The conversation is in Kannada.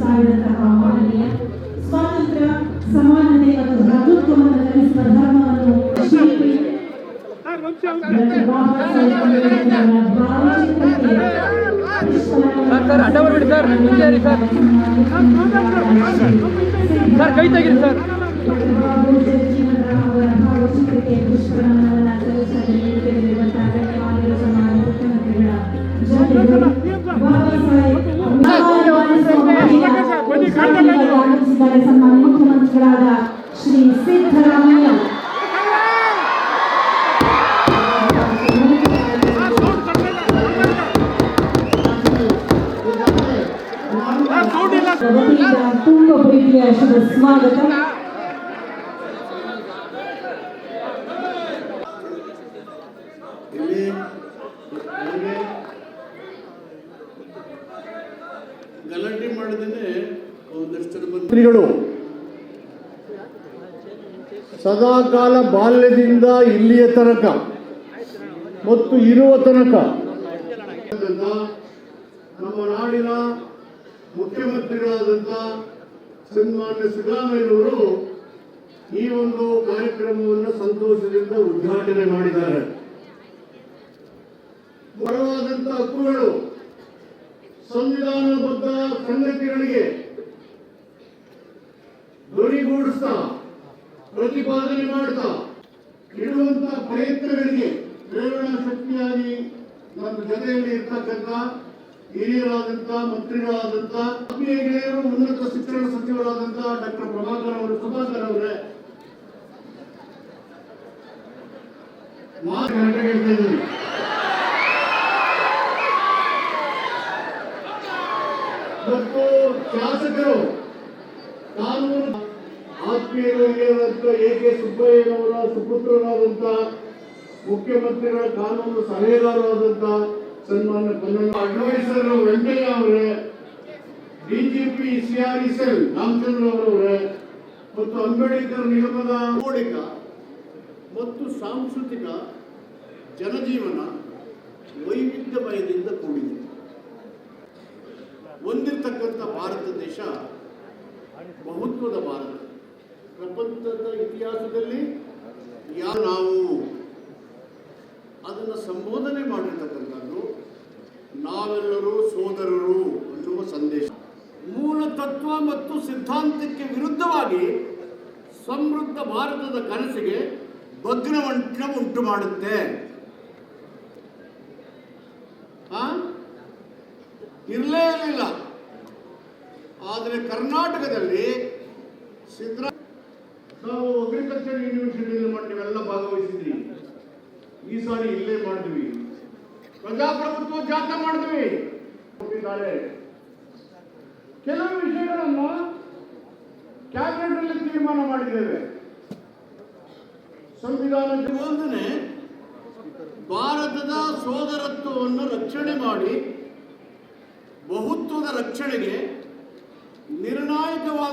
ಸಾರಿದಂತಹ ಮಹನೀಯ ಸ್ವಾತಂತ್ರ್ಯ ಸಮಾನತೆ ಮತ್ತು ಭ್ರಾತೃತ್ವವನ್ನು ಕಲಿಸುವ ಧರ್ಮವನ್ನು ಶಿಲ್ಪಿ ಡಾಕ್ಟರ್ ಬಾಬಾ ಸಾಹೇಬ್ ಅಂಬೇಡ್ಕರ್ ಅವರ ಭಾವಚಿತ್ರಕ್ಕೆ ಸರ್ ಸರ್ ಅಡ್ಡ ಬರ್ಬಿಡಿ ಸರ್ ಹಿಂದೆ ಇರಿ ಸರ್ ಸರ್ ಕೈ ತೆಗೀರಿ ಸರ್ ಬಾಬು ಜಗಜೀವನರಾಮ್ ಅವರ ಭಾವಚಿತ್ರಕ್ಕೆ ಪುಷ್ಪನಮನವನ್ನು ಸಲ್ಲಿಸಲು ಆಗಮಿಸಿದ್ದಾರೆ ಸನ್ಮಾನ ಮುಖ್ಯಮಂತ್ರಿಗಳಾದ ಶ್ರೀ ಸಿದ್ದರಾಮಯ್ಯ. ತುಂಬ ಪ್ರೀತಿಯ ಶುಭ ಸ್ವಾಗತ ಗಲಾಟೆ ಮಾಡಿದ್ರೆ ಮಂತ್ರಿಗಳು. ಸದಾಕಾಲ ಬಾಲ್ಯದಿಂದ ಇಲ್ಲಿಯ ತನಕ ಮತ್ತು ಇರುವ ತನಕ ನಮ್ಮ ನಾಡಿನ ಮುಖ್ಯಮಂತ್ರಿಗಳಾದಂಥ ಸನ್ಮಾನ್ಯ ಸಿದ್ದರಾಮಯ್ಯನವರು ಈ ಒಂದು ಕಾರ್ಯಕ್ರಮವನ್ನು ಸಂತೋಷದಿಂದ ಉದ್ಘಾಟನೆ ಮಾಡಿದ್ದಾರೆ. ಬರವಾದಂಥ ಹಕ್ಕುಗಳು ಸಂವಿಧಾನಬದ್ಧ ಸಂಗತಿಗಳಿಗೆ ಧ್ವನಿಗೂಡಿಸ್ತಾ ಪ್ರತಿಪಾದನೆ ಮಾಡ್ತಾ ಇಡುವಂತ ಪ್ರಯತ್ನಗಳಿಗೆ ಪ್ರೇರಣಾ ಶಕ್ತಿಯಾಗಿ ನಮ್ಮ ಜೊತೆಯಲ್ಲಿ ಇರ್ತಕ್ಕಂಥ ಹಿರಿಯರಾದಂಥ, ಮಂತ್ರಿಗಳಾದಂಥ ಗೆಳೆಯರು ಉನ್ನತ ಶಿಕ್ಷಣ ಸಚಿವರಾದಂಥ ಡಾಕ್ಟರ್ ಪ್ರಭಾಕರ್ ಅವರು ಸುಧಾಕರ್ ಅವರೇ. ನಾನು ಮತ್ತು ಶಾಸಕರು, ಕಾನೂನು ಆತ್ಮೀಯರು ಹಿರಿಯರಾದಂಥ ಎ ಕೆ ಸುಬ್ಬಯ್ಯನವರ ಸುಪುತ್ರರಾದಂಥ ಮುಖ್ಯಮಂತ್ರಿಗಳ ಕಾನೂನು ಸಲಹೆಗಾರರಾದಂಥ ಸನ್ಮಾನ್ಯ ಕನ್ನಡ ಅಡ್ವೈಸರ್ ವೆಂಕಯ್ಯ ಅವರೇ ಡಿಜಿಪಿ ಸಿಆರ್ಇಸೆಲ್ ರಾಮಚಂದ್ರ ಅವರವರೇ, ಮತ್ತು ಅಂಬೇಡ್ಕರ್ ನಿಗಮದ ಮೌಲಿಕ ಮತ್ತು ಸಾಂಸ್ಕೃತಿಕ ಜನಜೀವನ ವೈವಿಧ್ಯಮಯದಿಂದ ಕೂಡಿದೆ. ಹೊಂದಿರತಕ್ಕಂಥ ಭಾರತ ದೇಶ ಬಹುತ್ವದ ಭಾರತ. ಪ್ರಪಂಚದ ಇತಿಹಾಸದಲ್ಲಿ ಯಾ ನಾವು? ಅದನ್ನು ಸಂಬೋಧನೆ ಮಾಡಿರ್ತಕ್ಕಂಥದ್ದು ನಾವೆಲ್ಲರೂ ಸೋದರರು ಅನ್ನುವ ಸಂದೇಶ. ಮೂಲ ತತ್ವ ಮತ್ತು ಸಿದ್ಧಾಂತಕ್ಕೆ ವಿರುದ್ಧವಾಗಿ ಸಮೃದ್ಧ ಭಾರತದ ಕನಸಿಗೆ ಭಗ್ನವಂಟ ಉಂಟು ಮಾಡುತ್ತೆ. ಇರಲೇ ಇರಲಿಲ್ಲ. ಆದರೆ ಕರ್ನಾಟಕದಲ್ಲಿ ಸಿದ್ದರಾ ನಾವು ಅಗ್ರಿಕಲ್ಚರ್ ಯೂನಿವರ್ಸಿಟಿಯಲ್ಲಿ ಮಾಡಿ ನೀವೆಲ್ಲ ಭಾಗವಹಿಸಿದ್ರಿ. ಈ ಸಾರಿ ಇಲ್ಲೇ ಮಾಡಿದ್ವಿ. ಪ್ರಜಾಪ್ರಭುತ್ವ ಜಾಥಾ ಮಾಡಿದ್ವಿ. ಕೊಟ್ಟಿದ್ದಾರೆ. ಕೆಲವು ವಿಷಯಗಳನ್ನು ಕ್ಯಾಬಿನೆಟ್ ಅಲ್ಲಿ ತೀರ್ಮಾನ ಮಾಡಿದ್ದೇವೆ. ಸಂವಿಧಾನ ಬೋಧನೆ ಭಾರತದ ಸೋದರತ್ವವನ್ನು ರಕ್ಷಣೆ ಮಾಡಿ ಬಹುತ್ವದ ರಕ್ಷಣೆಗೆ ನಿರ್ಣಾಯಕವಾದ